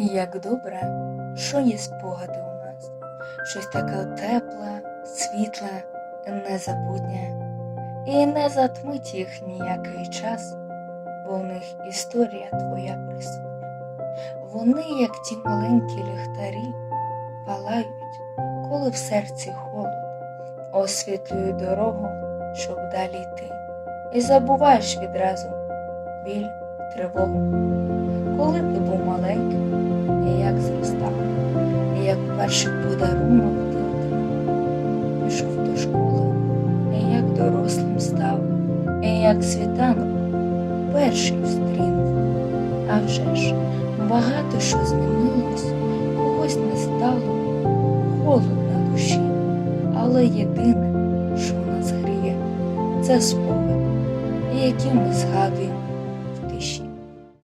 Як добре, що є спогади у нас, щось таке тепле, світле, незабутнє, і не затмить їх ніякий час, бо в них історія твоя присутня. Вони, як ті маленькі ліхтарі, палають, коли в серці холод, освітлюють дорогу, щоб далі йти, і забуваєш відразу біль, тривогу. Коли ти був маленьким, перший подарунок ти отримав, пішов до школи, і як дорослим став, і як світанок перший встрінув. А вже ж багато що змінилось, когось не стало, холод на душі, але єдине, що нас гріє, це спогади, які ми згадуємо